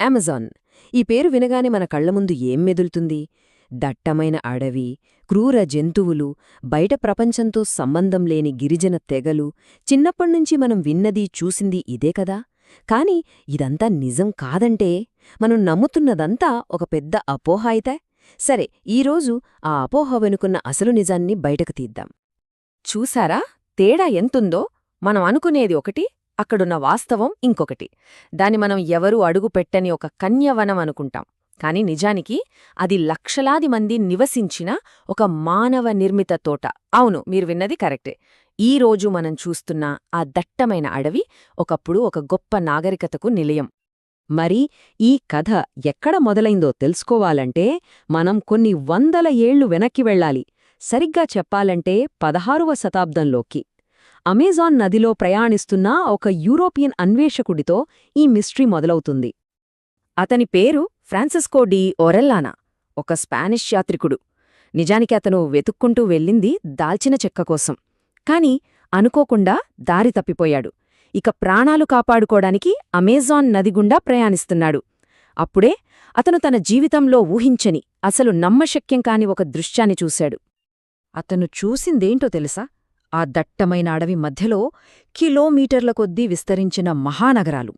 Amazon. ఈ పేరు వినగానే మన కళ్ళ ముందు ఏం మెదులుతుంది? దట్టమైన అడవి క్రూర జంతువులు బయట ప్రపంచంతో సంబంధం లేని గిరిజన తెగలు చిన్నప్పణ్నుంచి మనం విన్నది చూసింది ఇదే కదా? కాని ఇదంతా నిజం కాదంటే మనం నమ్ముతున్నదంతా ఒక పెద్ద అపోహ అయితే? సరే ఈరోజు ఆ అపోహ వెనుకున్న అసలు నిజాన్ని బయటకు తీద్దాం. చూసారా? తేడా ఎంతుందో? మనం అనుకునేది ఒకటి. అక్కడున్న వాస్తవం ఇంకొకటి. దాన్ని మనం ఎవరూ అడుగుపెట్టని ఒక కన్యవనం అనుకుంటాం. కాని నిజానికి అది లక్షలాది మంది నివసించిన ఒక మానవ నిర్మిత తోట. అవును మీరు విన్నది కరెక్టే. ఈ రోజు మనం చూస్తున్న ఆ దట్టమైన అడవి ఒకప్పుడు ఒక గొప్ప నాగరికతకు నిలయం. మరి ఈ కథ ఎక్కడ మొదలైందో తెలుసుకోవాలంటే మనం కొన్ని వందల ఏళ్ళు వెనక్కి వెళ్ళాలి. సరిగ్గా చెప్పాలంటే పదహారవ శతాబ్దంలోకి. అమెజాన్ నదిలో ప్రయాణిస్తున్న ఒక యూరోపియన్ అన్వేషకుడితో ఈ మిస్ట్రీ మొదలవుతుంది. అతని పేరు ఫ్రాన్సిస్కో డి ఒరెల్లానా ఒక స్పానిష్ యాత్రికుడు. నిజానికి అతను వెతుక్కుంటూ వెళ్ళింది దాల్చిన చెక్క కోసం. కాని అనుకోకుండా దారి తప్పిపోయాడు. ఇక ప్రాణాలు కాపాడుకోడానికి అమెజాన్ నదిగుండా ప్రయాణిస్తున్నాడు. అప్పుడే అతను తన జీవితంలో ఊహించని అసలు నమ్మశక్యం కాని ఒక దృశ్యాన్ని చూశాడు. అతను చూసిందేంటో తెలుసా? ఆ దట్టమైన అడవి మధ్యలో కిలోమీటర్ల కొద్దీ విస్తరించిన మహానగరాలు.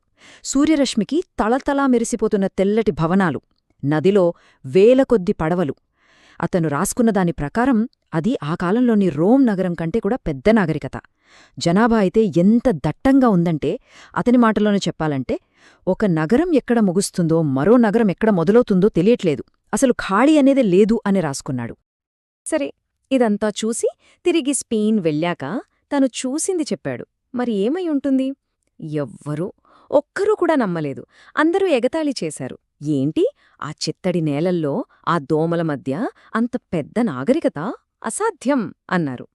సూర్యరశ్మికి తళతళా మెరిసిపోతున్న తెల్లటి భవనాలు నదిలో వేల కొద్ది పడవలు. అతను రాసుకున్న దాని ప్రకారం అది ఆ కాలంలోని రోమ్ నగరం కంటే కూడా పెద్ద నాగరికత. జనాభా అయితే ఎంత దట్టంగా ఉందంటే అతని మాటలోనే చెప్పాలంటే ఒక నగరం ఎక్కడ ముగుస్తుందో మరో నగరం ఎక్కడ మొదలవుతుందో తెలియట్లేదు. అసలు ఖాళీ అనేదే లేదు అని రాసుకున్నాడు. సరే ఇదంతా చూసి తిరిగి స్పెయిన్ వెళ్ళాక తను చూసింది చెప్పాడు. మరి ఏమై ఉంటుంది? ఎవ్వరూ ఒక్కరూ కూడా నమ్మలేదు. అందరూ ఎగతాళి చేశారు. ఏంటి? ఆ చిత్తడి నేలల్లో ఆ దోమల మధ్య అంత పెద్ద నాగరికత? అసాధ్యం అన్నారు.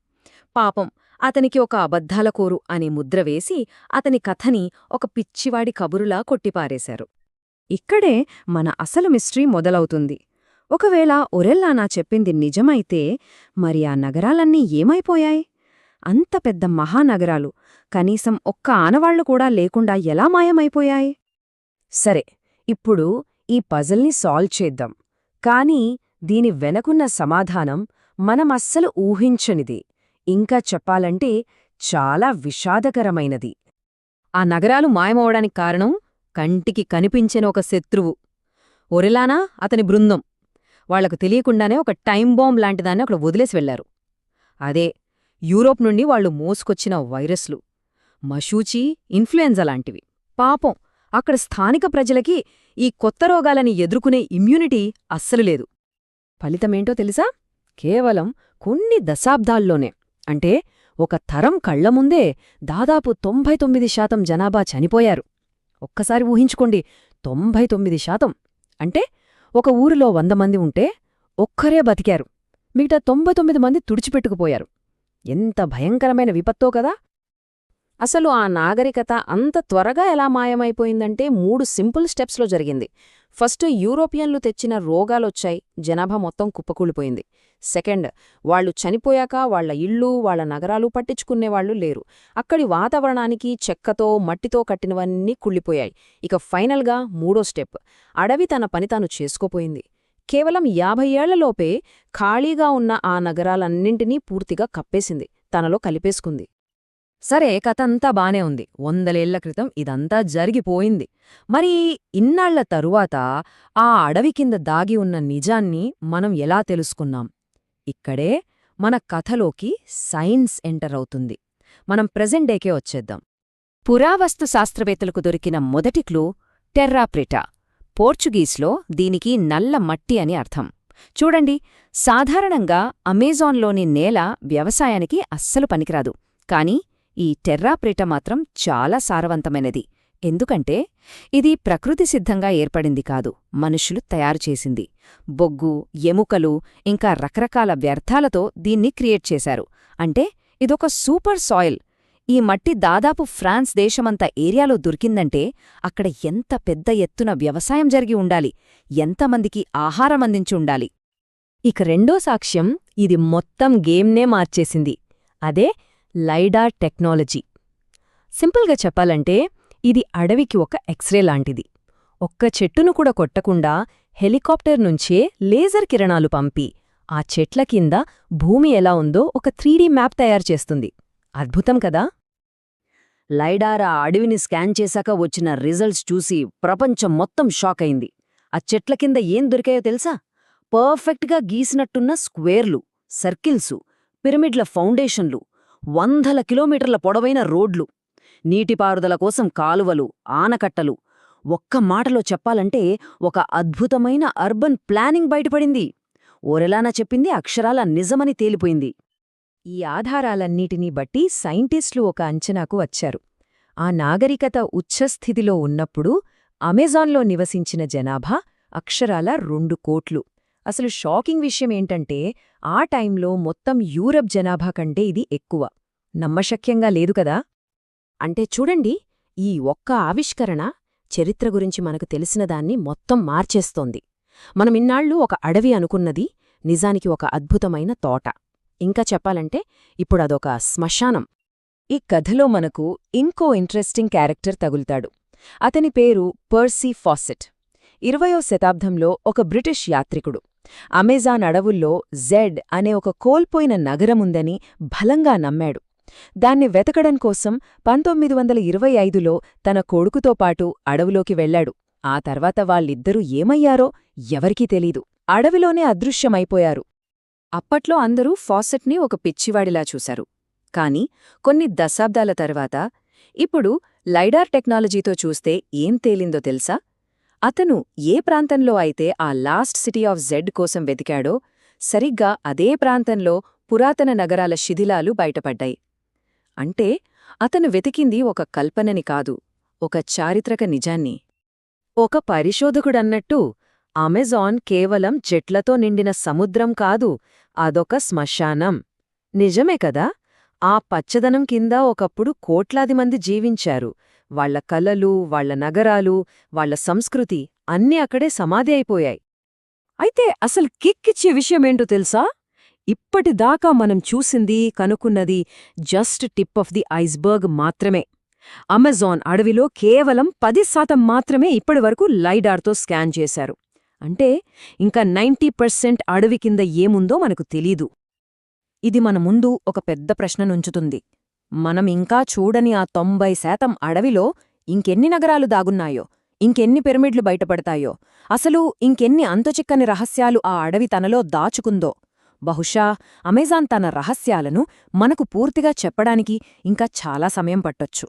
పాపం అతనికి ఒక అబద్ధాల కోరు అనే ముద్ర వేసి అతని కథని ఒక పిచ్చివాడి కబురులా కొట్టిపారేశారు. ఇక్కడే మన అసలు మిస్ట్రీ మొదలవుతుంది. ఒకవేళ ఒరెల్లానా చెప్పింది నిజమైతే మరి ఆ నగరాలన్నీ ఏమైపోయాయి? అంత పెద్ద మహానగరాలు కనీసం ఒక్క ఆనవాళ్ళు కూడా లేకుండా ఎలా మాయమైపోయాయి? సరే ఇప్పుడు ఈ పజల్ని సాల్వ్ చేద్దాం. కానీ దీని వెనకున్న సమాధానం మనమస్సలు ఊహించనిది. ఇంకా చెప్పాలంటే చాలా విషాదకరమైనది. ఆ నగరాలు మాయమవడానికి కారణం కంటికి కనిపించిన ఒక శత్రువు. ఒరెలానా అతని బృందం. వాళ్ళకు తెలియకుండానే ఒక టైం బాంబ్ లాంటిదాన్ని అక్కడ వదిలేసి వెళ్ళారు అదే యూరోప్ నుండి వాళ్ళు మోసుకొచ్చిన వైరస్లు మషూచి ఇన్ఫ్లుయెన్జా లాంటివి. పాపం అక్కడ స్థానిక ప్రజలకి ఈ కొత్త రోగాలని ఎదుర్కొనే ఇమ్యూనిటీ అస్సలు లేదు. ఫలితమేంటో తెలుసా? కేవలం కొన్ని దశాబ్దాల్లోనే. అంటే ఒక తరం కళ్ళముందే దాదాపు తొంభై తొమ్మిది శాతం జనాభా చనిపోయారు. ఒక్కసారి ఊహించుకోండి తొంభై తొమ్మిది శాతం. అంటే ఒక ఊరిలో వంద మంది ఉంటే ఒక్కరే బతికారు. మిగతా తొంభై తొమ్మిది మంది తుడిచిపెట్టుకుపోయారు. ఎంత భయంకరమైన విపత్తో కదా! అసలు ఆ నాగరికత అంత త్వరగా ఎలా మాయమైపోయిందంటే మూడు సింపుల్ స్టెప్స్లో జరిగింది. ఫస్ట్ యూరోపియన్లు తెచ్చిన రోగాలొచ్చాయి. జనాభా మొత్తం కుప్పకూలిపోయింది. సెకండ్ వాళ్ళు చనిపోయాక వాళ్ళ ఇళ్ళు వాళ్ళ నగరాలు పట్టించుకునేవాళ్ళు లేరు. అక్కడి వాతావరణానికి చెక్కతో మట్టితో కట్టినవన్నీ కుళ్ళిపోయాయి. ఇక ఫైనల్గా మూడో స్టెప్. అడవి తన పని తాను చేసుకోపోయింది. కేవలం యాభై ఏళ్ళలోపే ఖాళీగా ఉన్న ఆ నగరాలన్నింటినీ పూర్తిగా కప్పేసింది. తనలో కలిపేసుకుంది. సరే కథంతా బానే ఉంది. వందలేళ్ళ క్రితం ఇదంతా జరిగిపోయింది. మరి ఇన్నాళ్ళ తరువాత ఆ అడవి కింద దాగి ఉన్న నిజాన్ని మనం ఎలా తెలుసుకున్నాం? ఇక్కడే మన కథలోకి సైన్స్ ఎంటర్ అవుతుంది. మనం ప్రెజెంట్ డేకే వచ్చేద్దాం. పురావస్తు శాస్త్రవేత్తలకు దొరికిన మొదటి క్లూ టెర్రాప్రిటా. పోర్చుగీస్లో దీనికి నల్ల మట్టి అని అర్థం. చూడండి సాధారణంగా అమెజాన్లోని నేల వ్యవసాయానికి అస్సలు పనికిరాదు. కాని ఈ టెర్రాప్రిట మాత్రం చాలా సారవంతమైనది. ఎందుకంటే ఇది ప్రకృతి సిద్ధంగా ఏర్పడింది కాదు మనుషులు తయారుచేసింది బొగ్గు ఎముకలు ఇంకా రకరకాల వ్యర్థాలతో దీన్ని క్రియేట్ చేశారు. అంటే ఇదొక సూపర్ సాయిల్. ఈ మట్టి దాదాపు ఫ్రాన్స్ దేశమంత ఏరియాలో దొరికిందంటే అక్కడ ఎంత పెద్ద ఎత్తున వ్యవసాయం జరిగి ఉండాలి ఎంతమందికి ఆహారం అందించి ఉండాలి. ఇక రెండో సాక్ష్యం ఇది మొత్తం గేమ్నే మార్చేసింది. అదే లైడార్ టెక్నాలజీ. సింపుల్గా చెప్పాలంటే ఇది అడవికి ఒక ఎక్స్రే లాంటిది. ఒక్క చెట్టును కూడా కొట్టకుండా హెలికాప్టర్ నుంచే లేజర్ కిరణాలు పంపి ఆ చెట్ల కింద భూమి ఎలా ఉందో ఒక త్రీడీ మ్యాప్ తయారు చేస్తుంది. అద్భుతం కదా? లైడార్ ఆ అడవిని స్కాన్ చేశాక వచ్చిన రిజల్ట్స్ చూసి ప్రపంచం మొత్తం షాక్ అయింది. ఆ చెట్ల కింద ఏం దొరికాయో తెలుసా? పర్ఫెక్ట్గా గీసినట్టున్న స్క్వేర్లు సర్కిల్సు పిరమిడ్ల ఫౌండేషన్లు వందల కిలోమీటర్ల పొడవైన రోడ్లు నీటిపారుదల కోసం కాలువలు ఆనకట్టలు. ఒక్క మాటలో చెప్పాలంటే ఒక అద్భుతమైన అర్బన్ ప్లానింగ్ బయటపడింది. ఓరెలానా చెప్పింది అక్షరాల నిజమని తేలిపోయింది. ఈ ఆధారాలన్నిటినీ బట్టి సైంటిస్టులు ఒక అంచనాకు వచ్చారు. ఆ నాగరికత ఉచ్ఛస్థితిలో ఉన్నప్పుడు అమెజాన్లో నివసించిన జనాభా అక్షరాల రెండు కోట్లు. అసలు షాకింగ్ విషయం ఏంటంటే ఆ టైంలో మొత్తం యూరప్ జనాభా కంటే ఇది ఎక్కువ. నమ్మశక్యంగా లేదు కదా? అంటే చూడండి ఈ ఒక్క ఆవిష్కరణ చరిత్ర గురించి మనకు తెలిసిన దాన్ని మొత్తం మార్చేస్తోంది. మనమిన్నాళ్ళు ఒక అడవి అనుకున్నది నిజానికి ఒక అద్భుతమైన తోట. ఇంకా చెప్పాలంటే ఇప్పుడదొక శ్మశానం. ఈ కథలో మనకు ఇంకో ఇంట్రెస్టింగ్ క్యారెక్టర్ తగులుతాడు. అతని పేరు పర్సీ ఫాసెట్. ఇరవయో శతాబ్దంలో ఒక బ్రిటిష్ యాత్రికుడు. అమెజాన్ అడవుల్లో జెడ్ అనే ఒక కోల్పోయిన నగరముందని బలంగా నమ్మాడు. దాన్ని వెతకడం కోసం పంతొమ్మిది వందల ఇరవై ఐదులో తన కొడుకుతో పాటు అడవులోకి వెళ్ళాడు ఆ తర్వాత వాళ్ళిద్దరూ ఏమయ్యారో ఎవరికీ తెలీదు. అడవిలోనే అదృశ్యమైపోయారు. అప్పట్లో అందరూ ఫాసెట్ని ఒక పిచ్చివాడిలా చూశారు. కాని కొన్ని దశాబ్దాల తర్వాత ఇప్పుడు లైడార్ టెక్నాలజీతో చూస్తే ఏం తేలిందో తెలుసా? అతను ఏ ప్రాంతంలో అయితే ఆ లాస్ట్ సిటీ ఆఫ్ జెడ్ కోసం వెతికాడో సరిగ్గా అదే ప్రాంతంలో పురాతన నగరాల శిథిలాలు బయటపడ్డాయి. అంటే అతను వెతికింది ఒక కల్పనని కాదు ఒక చారిత్రక నిజాన్ని. ఒక పరిశోధకుడన్నట్టు అమెజాన్ కేవలం చెట్లతో నిండిన సముద్రం కాదు అదొక శ్మశానం. నిజమే కదా? ఆ పచ్చదనం కింద ఒకప్పుడు కోట్లాది మంది జీవించారు. వాళ్ళ కలలు వాళ్ళ నగరాలు వాళ్ళ సంస్కృతి అన్నీ అక్కడే సమాధి అయిపోయాయి. అయితే అసలు కిక్కిచ్చే విషయమేంటో తెలుసా? ఇప్పటిదాకా మనం చూసింది కనుక్కున్నది just tip of the iceberg మాత్రమే. అమెజాన్ అడవిలో కేవలం పది శాతం మాత్రమే ఇప్పటివరకు లైడార్తో స్కాన్ చేశారు. అంటే ఇంకా నైంటీ పర్సెంట్ అడవి కింద ఏముందో మనకు తెలీదు. ఇది మన ముందు ఒక పెద్ద ప్రశ్ననుంచుతుంది మనం ఇంకా చూడని ఆ తొంభై శాతం అడవిలో ఇంకెన్ని నగరాలు దాగున్నాయో ఇంకెన్ని పిరమిడ్లు బయటపడతాయో అసలు ఇంకెన్ని అంతుచిక్కని రహస్యాలు ఆ అడవి తనలో దాచుకుందో బహుశా అమెజాన్ తన రహస్యాలను మనకు పూర్తిగా చెప్పడానికి ఇంకా చాలా సమయం పట్టొచ్చు.